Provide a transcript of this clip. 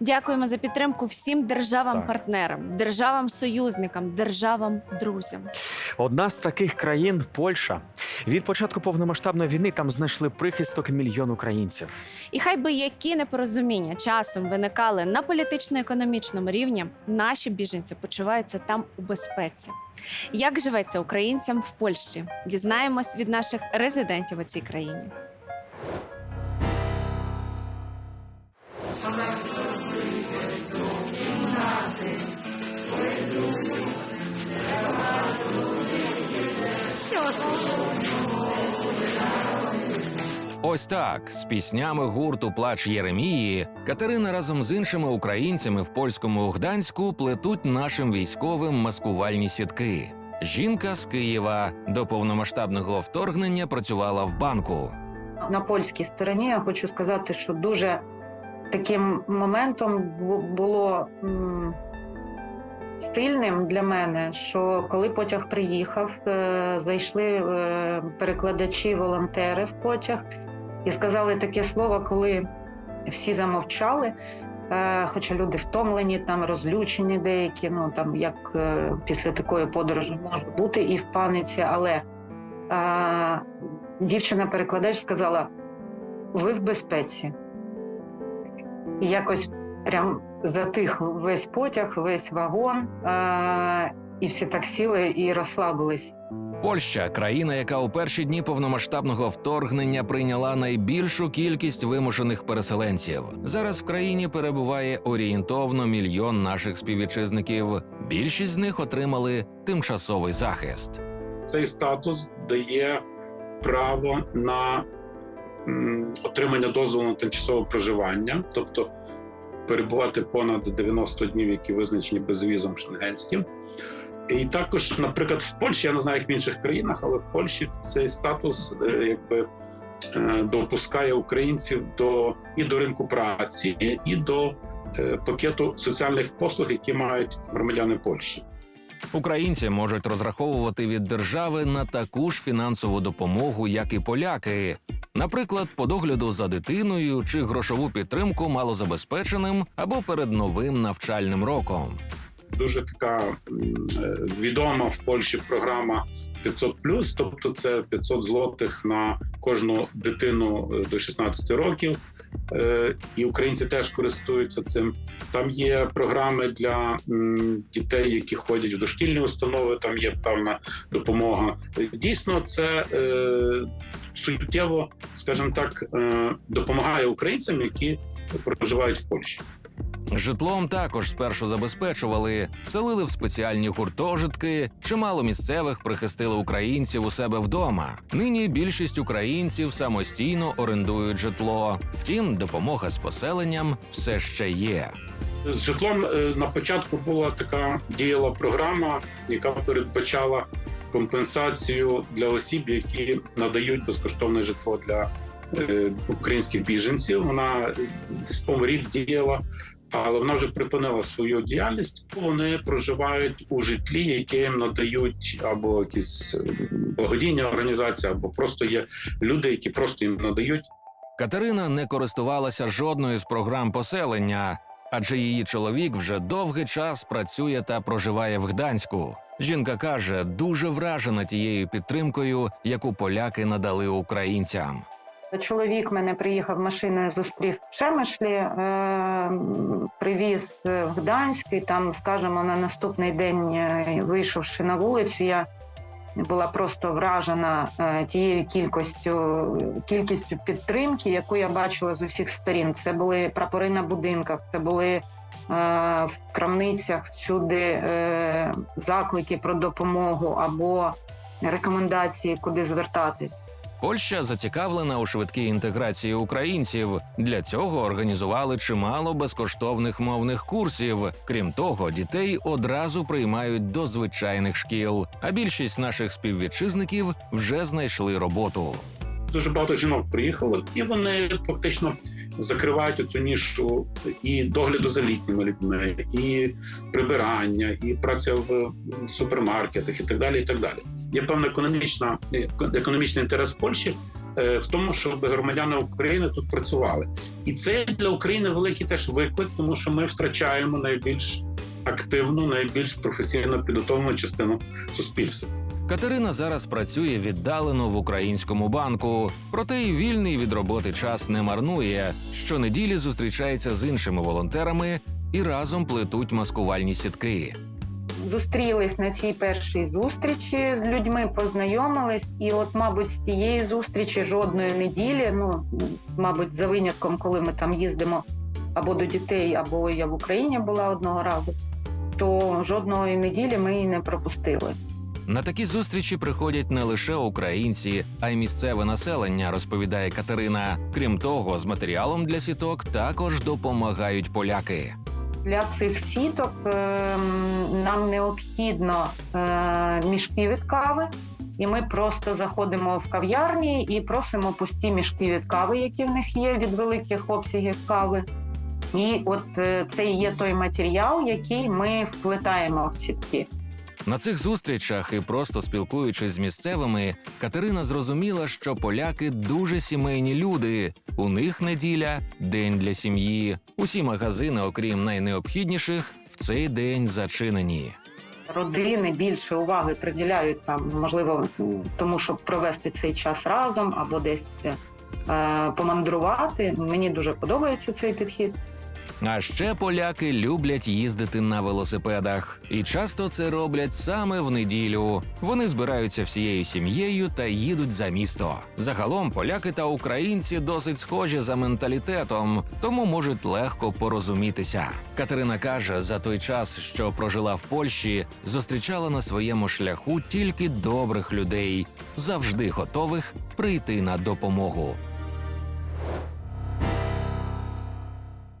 Дякуємо за підтримку всім державам-партнерам, державам-союзникам, державам-друзям. Одна з таких країн Польща. Від початку повномасштабної війни там знайшли прихисток мільйон українців. І хай би які непорозуміння часом виникали на політично-економічному рівні, наші біженці почуваються там у безпеці. Як живеться українцям в Польщі? Дізнаємось від наших резидентів у цій країні. Ось так, з піснями гурту Плач Єремії Катерина разом з іншими українцями в польському Гданську плетуть нашим військовим маскувальні сітки. Жінка з Києва до повномасштабного вторгнення працювала в банку. на польській стороні я хочу сказати, що дуже таким моментом було стильним для мене, що коли потяг приїхав, е, зайшли е, перекладачі, волонтери в потяг і сказали таке слово, коли всі замовчали. Е, Хоча люди втомлені, там розлючені деякі, ну там як е, після такої подорожі може бути і в паниці, але е, дівчина-перекладач сказала: ви в безпеці. І якось прям затих весь потяг, весь вагон, е- і всі так сіли і розслабились. Польща країна, яка у перші дні повномасштабного вторгнення прийняла найбільшу кількість вимушених переселенців. Зараз в країні перебуває орієнтовно мільйон наших співвітчизників. Більшість з них отримали тимчасовий захист. цей статус дає право на отримання дозволу на тимчасове проживання, тобто перебувати понад 90 днів, які визначені безвізом шенгенським. І також, наприклад, в Польщі, я не знаю, як в інших країнах, але в Польщі цей статус е, якби е, допускає українців до і до ринку праці, і до е, пакету соціальних послуг, які мають громадяни Польщі. Українці можуть розраховувати від держави на таку ж фінансову допомогу, як і поляки. Наприклад, по догляду за дитиною чи грошову підтримку малозабезпеченим або перед новим навчальним роком. Дуже така е, відома в Польщі програма 500+, тобто це 500 злотих на кожну дитину е, до 16 років. Е, І українці теж користуються цим. Там є програми для дітей, які ходять в дошкільні установи. Там є певна допомога. Дійсно, це суттєво, скажімо так, допомагає українцям, які проживають в Польщі. Житлом також спершу забезпечували, селили в спеціальні гуртожитки. Чимало місцевих прихистили українців у себе вдома. Нині більшість українців самостійно орендують житло. Втім, допомога з поселенням все ще є. З житлом е, на початку була така діяла програма, яка передбачала компенсацію для осіб, які надають безкоштовне житло для е, українських біженців. Вона в рік діяла, але вона вже припинила свою діяльність. Вони проживають у житлі, яке їм надають або якісь е, благодійні організації, або просто є люди, які просто їм надають Катерина не користувалася жодною з програм поселення, адже її чоловік вже довгий час працює та проживає в Гданську. Жінка каже, дуже вражена тією підтримкою, яку поляки надали українцям. Чоловік мене приїхав машиною, зустрів в Шемешлі, е- привіз в Гданськ, і там, скажімо, на наступний день, е, вийшовши на вулицю, я була просто вражена е, тією кількістю, кількістю підтримки, яку я бачила з усіх сторін. Це були прапори на будинках, це були в крамницях всюди заклики про допомогу або рекомендації, куди звертатись. Польща зацікавлена у швидкій інтеграції українців. Для цього організували чимало безкоштовних мовних курсів. Крім того, дітей одразу приймають до звичайних шкіл. А більшість наших співвітчизників вже знайшли роботу. дуже багато жінок приїхало, і вони фактично закривають цю нішу і догляду за літніми людьми, і прибирання, і праця в супермаркетах, і так далі. І так далі. Є певна економічна економічний інтерес Польщі е, в тому, щоб громадяни України тут працювали. І це для України великий теж виклик, тому що ми втрачаємо найбільш активну, найбільш професійно підготовлену частину суспільства. Катерина зараз працює віддалено в українському банку, проте й вільний від роботи час не марнує. Щонеділі зустрічається з іншими волонтерами і разом плетуть маскувальні сітки. Зустрілись на цій першій зустрічі з людьми, познайомились, і от, мабуть, з тієї зустрічі жодної неділі, ну мабуть, за винятком, коли ми там їздимо або до дітей, або я в Україні була одного разу, то жодної неділі ми її не пропустили. На такі зустрічі приходять не лише українці, а й місцеве населення, розповідає Катерина. Крім того, з матеріалом для сіток також допомагають поляки. Для цих сіток ем, нам необхідно е, мішки від кави, і ми просто заходимо в кав'ярні і просимо пусті мішки від кави, які в них є від великих обсягів кави. І от е, це є той матеріал, який ми вплетаємо в сітки. На цих зустрічах і просто спілкуючись з місцевими, Катерина зрозуміла, що поляки дуже сімейні люди. У них неділя день для сім'ї. Усі магазини, окрім найнеобхідніших, в цей день зачинені. Родини більше уваги приділяють там, можливо, тому щоб провести цей час разом або десь е, помандрувати. Мені дуже подобається цей підхід. А ще поляки люблять їздити на велосипедах, і часто це роблять саме в неділю. Вони збираються всією сім'єю та їдуть за місто. Загалом поляки та українці досить схожі за менталітетом, тому можуть легко порозумітися. Катерина каже, за той час, що прожила в Польщі, зустрічала на своєму шляху тільки добрих людей, завжди готових прийти на допомогу.